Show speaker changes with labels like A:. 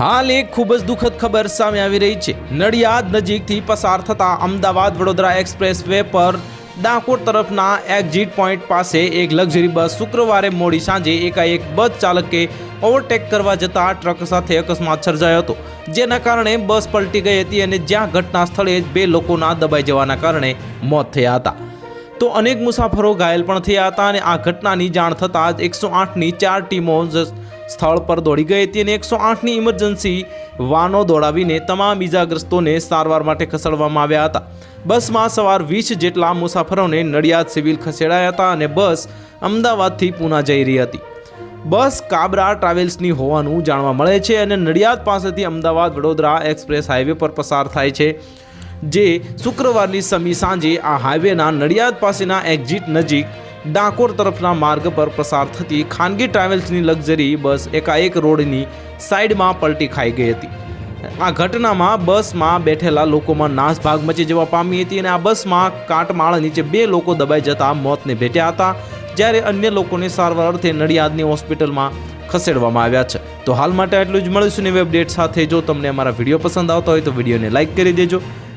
A: હાલ એક ખૂબ જ દુઃખદ ખબર સામે આવી રહી છે. નડિયાદ નજીકથી પસાર થતા અમદાવાદ વડોદરા એક્સપ્રેસ વે પર ડાકોર તરફના એક્ઝિટ પોઈન્ટ પાસે એક લક્ઝરી બસ શુક્રવારે મોડી સાંજે એકાએક બસ ચાલકે ઓવરટેક કરવા જતા ટ્રક સાથે અકસ્માત સર્જાયો હતો, જેના કારણે બસ પલટી ગઈ હતી અને જ્યાં ઘટના સ્થળે જ બે લોકોના દબાઈ જવાના કારણે મોત થયા હતા. તો અનેક મુસાફરો ઘાયલ પણ થયા હતા અને આ ઘટનાની જાણ થતાં જ એકસો આઠની ચાર ટીમો સ્થળ પર દોડી ગઈ હતી અને એકસો આઠની ઇમરજન્સી વાનો દોડાવીને તમામ ઈજાગ્રસ્તોને સારવાર માટે ખસેડવામાં આવ્યા હતા. બસમાં સવાર વીસ જેટલા મુસાફરોને નડિયાદ સિવિલ ખસેડાયા હતા અને બસ અમદાવાદથી પૂના જઈ રહી હતી. બસ કાબરા ટ્રાવેલ્સની હોવાનું જાણવા મળે છે અને નડિયાદ પાસેથી અમદાવાદ વડોદરા એક્સપ્રેસ હાઈવે પર પસાર થાય છે, જે શુક્રવારની સમી સાંજે આ હાઈવેના નડિયાદ પાસેના એક્ઝિટ નજીક ડાકોર તરફના માર્ગ પર પસાર થતી ખાનગી ટ્રાવેલ્સની લક્ઝરી બસ એકાએક રોડની સાઈડમાં પલટી ખાઈ ગઈ હતી. આ ઘટનામાં બસમાં બેઠેલા લોકોમાં નાસભાગ મચી જવા પામી હતી અને આ બસમાં કાટમાળ નીચે બે લોકો દબાઈ જતા મોતને ભેટ્યા હતા, જ્યારે અન્ય લોકોને સારવાર અર્થે નડિયાદની હોસ્પિટલમાં ખસેડવામાં આવ્યા છે. તો હાલ માટે આટલું જ મળીશું નવી અપડેટ સાથે. જો તમને અમારા વીડિયો પસંદ આવતા હોય તો વિડીયોને લાઇક કરી દેજો.